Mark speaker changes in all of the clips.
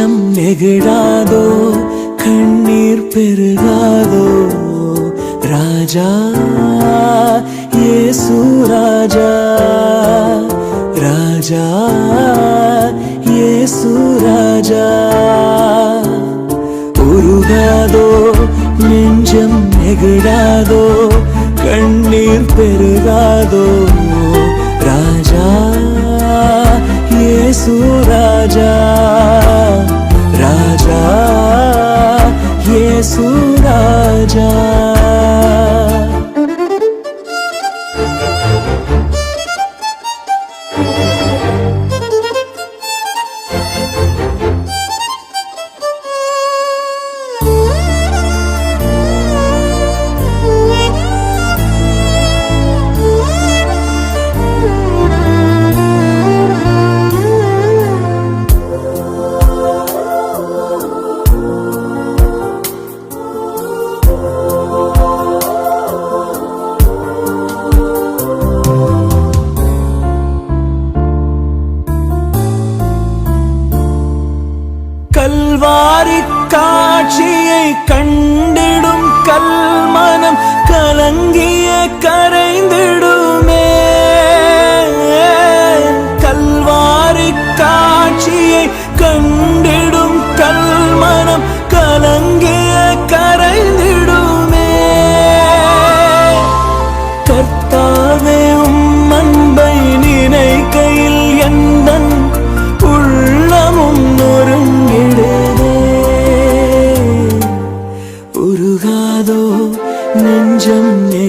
Speaker 1: நெஞ்சம் நெகிழாதோ கண்ணீர் பெருகாதோ. ராஜா இயேசு ராஜா. ராஜா இயேசு ராஜா. உருகாதோ நெஞ்சம் நெகிழாதோ கண்ணீர் பெருகாதோ. இயேசு ராஜா ராஜா இயேசு ராஜா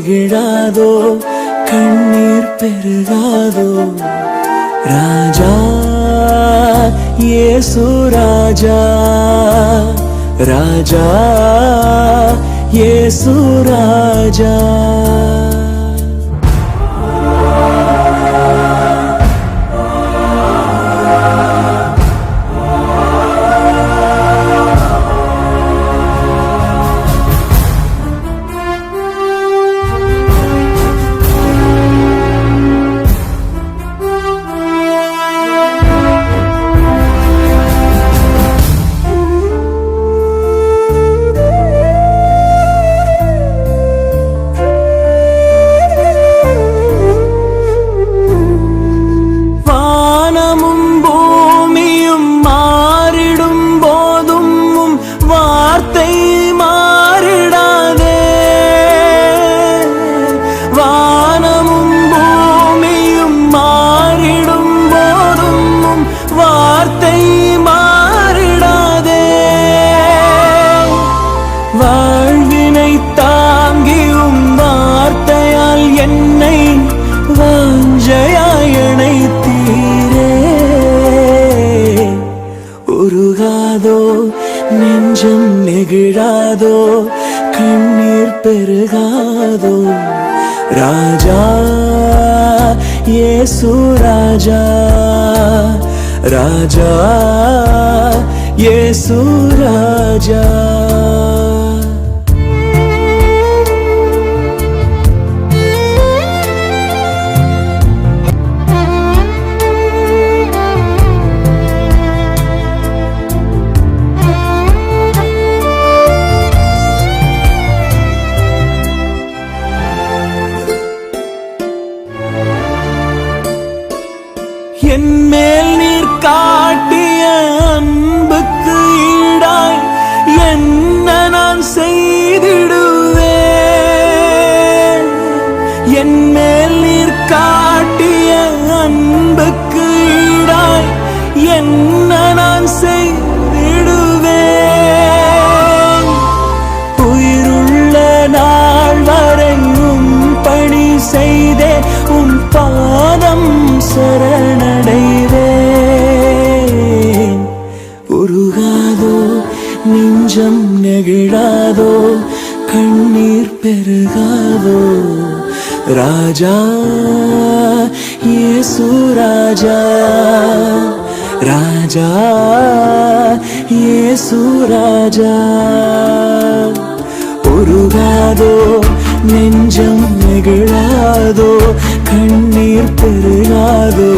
Speaker 1: நெஞ்சம் நெகிழாதோ கண்ணீர் பெருகாதோ ராஜா இயேசு ராஜா ராஜா இயேசு ராஜா. இயேசு ராஜா ராஜா இயேசு ராஜா என்ன நான் செய்திடுவேன்? உயிருள்ள நாள் வரை உம் பணி செய்தே உன் பாதம் சரணடைவேன். உருகாதோ நெஞ்சம் நெகிழாதோ கண்ணீர் பெருகாதோ ராஜா இயேசு ராஜா. ராஜா இயேசு ராஜா. உருகாதோ நெஞ்சம் நெகிழாதோ கண்ணீர் பெருகாதோ.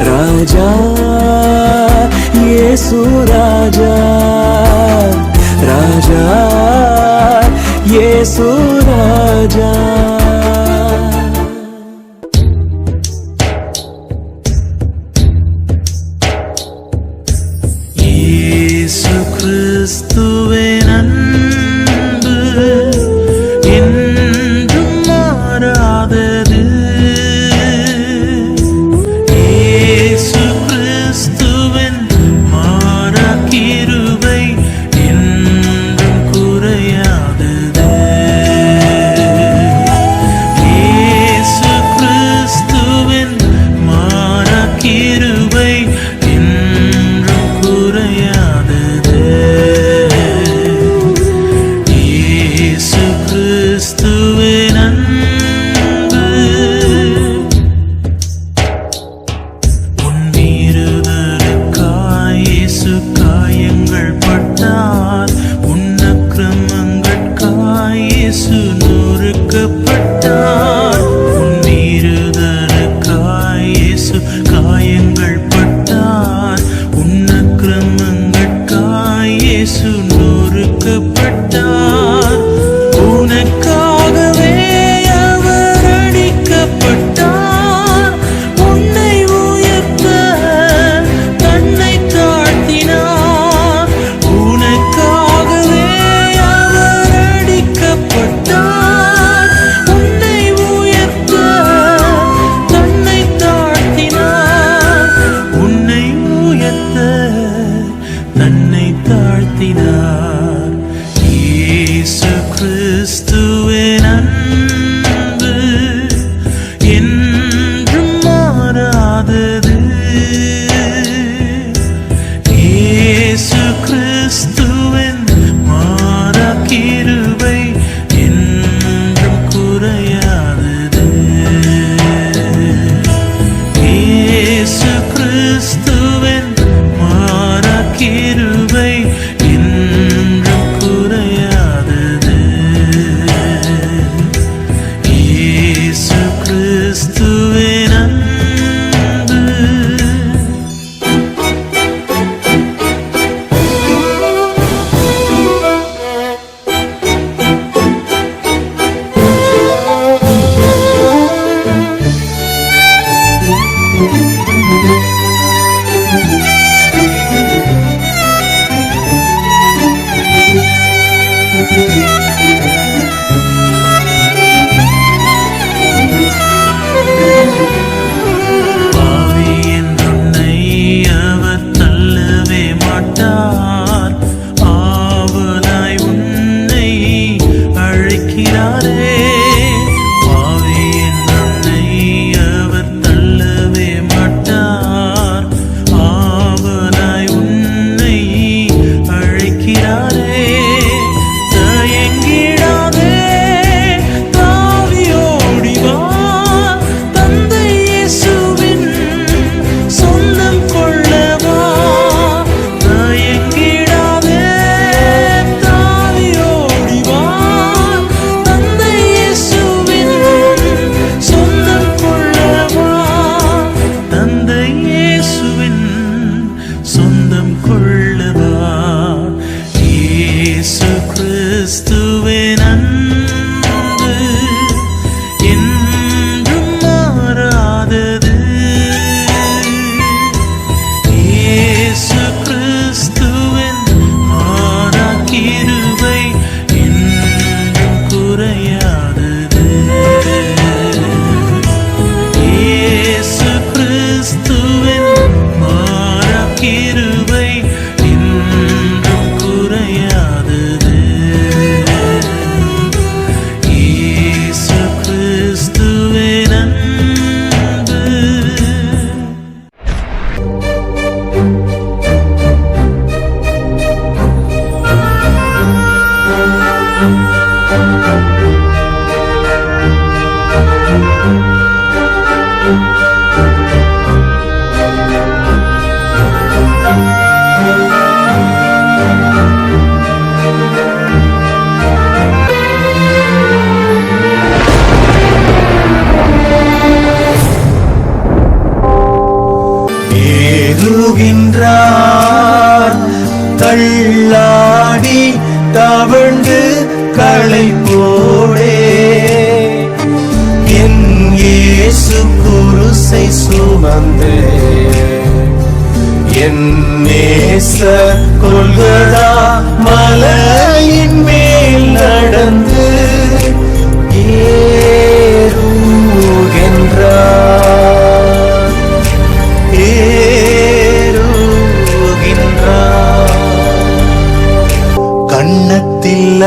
Speaker 1: ராஜா
Speaker 2: இயேசு ராஜா. ராஜா இயேசு ராஜா.
Speaker 3: கிறிஸ்துவே.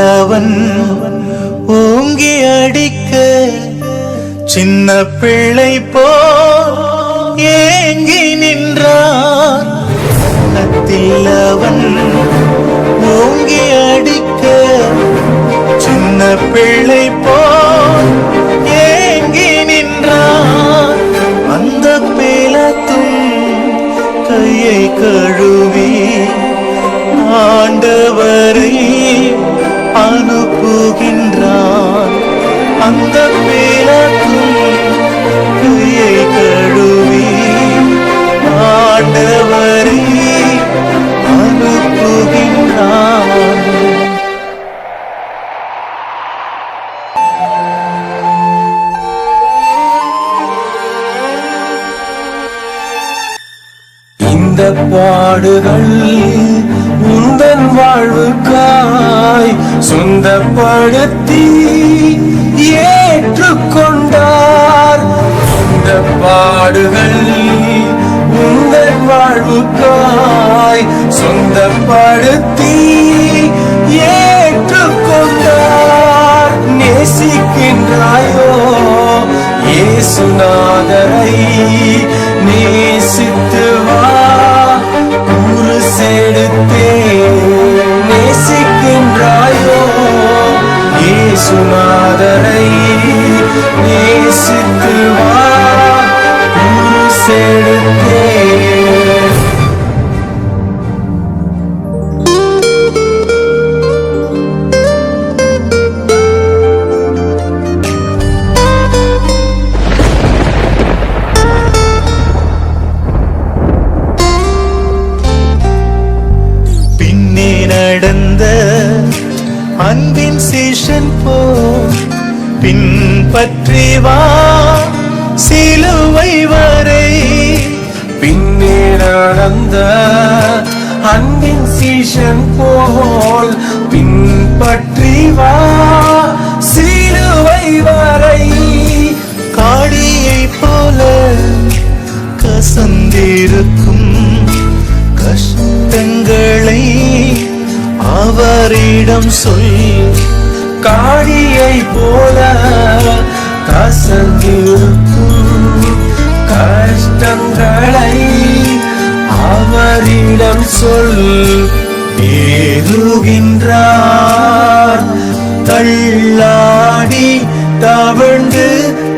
Speaker 3: கண்ணத்தில் ஓங்கி அடிக்க சின்ன பிள்ளை போ ஏங்கி நின்றார் அவன் ஓங்கி அடிக்க சின்ன பிள்ளை போ ஏங்கி நின்றார் அந்த பேலத்தும் கையை கழுவி ஆண்டவரை பாடுகள் உந்தன் வாழ்வுக்காய் சொந்தப்படுத்தி ஏற்றுக்கொண்டார். இந்த பாடுகள் உந்தன் வாழ்வுக்காய் சொந்தப்படுத்தி ஏற்றுக்கொண்டார். நேசிக்கின்றாயோ இயேசுநாதரை நேசித்து வா. வந்த அன்பின் சீஷன் போல் பின்பற்றி வா. சிலுவை வரை காடியை போல கசந்திருக்கும் கஷ்டங்களை அவரிடம் சொல். காடியை போல கசந்திருக்கும் கஷ்டங்களை என்னிடம் சொல். ஏதுகின்றார் தள்ளாடி தவழ்ந்து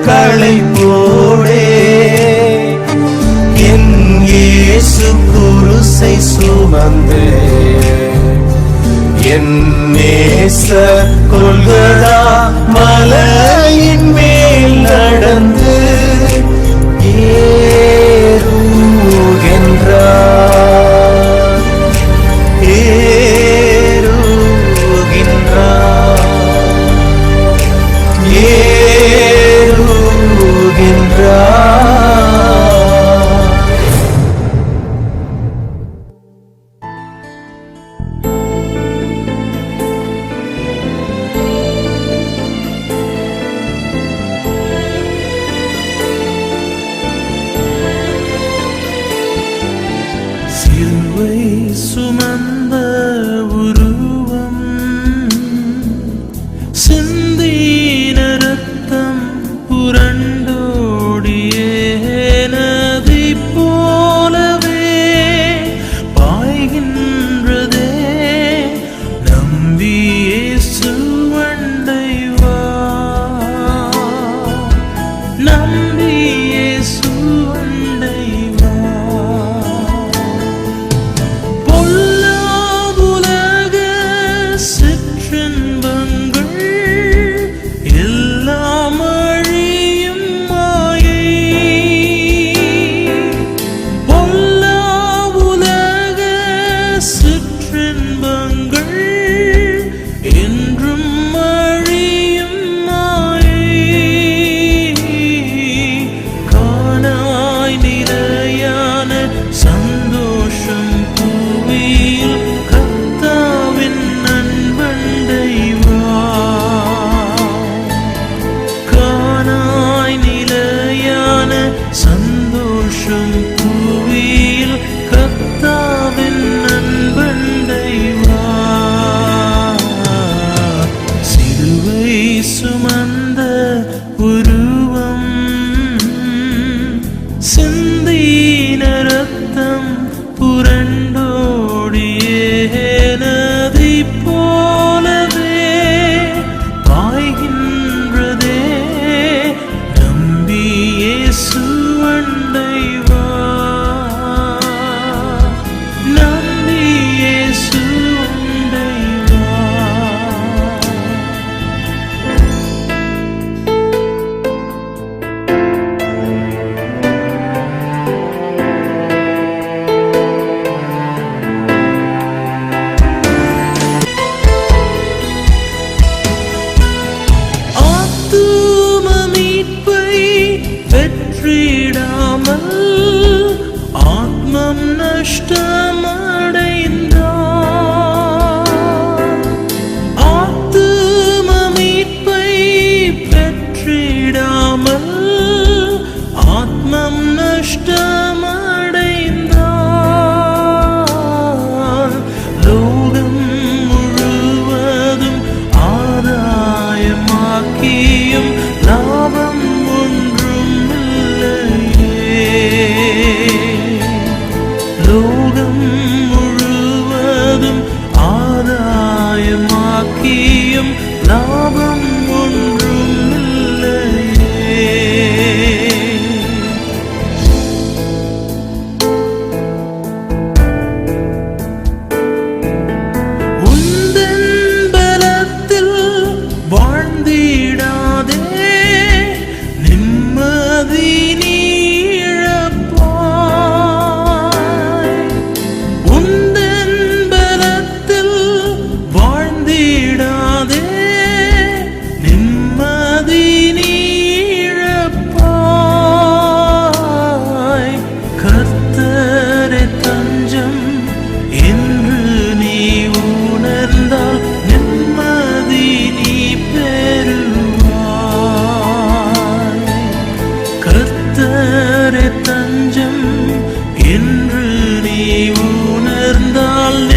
Speaker 3: களை போடே என் இயேசு குருசை சுமந்து. என் நேச கொள்கதா மலையின் மேல் நடந்து
Speaker 2: Susumen düştüm உணர்ந்தால்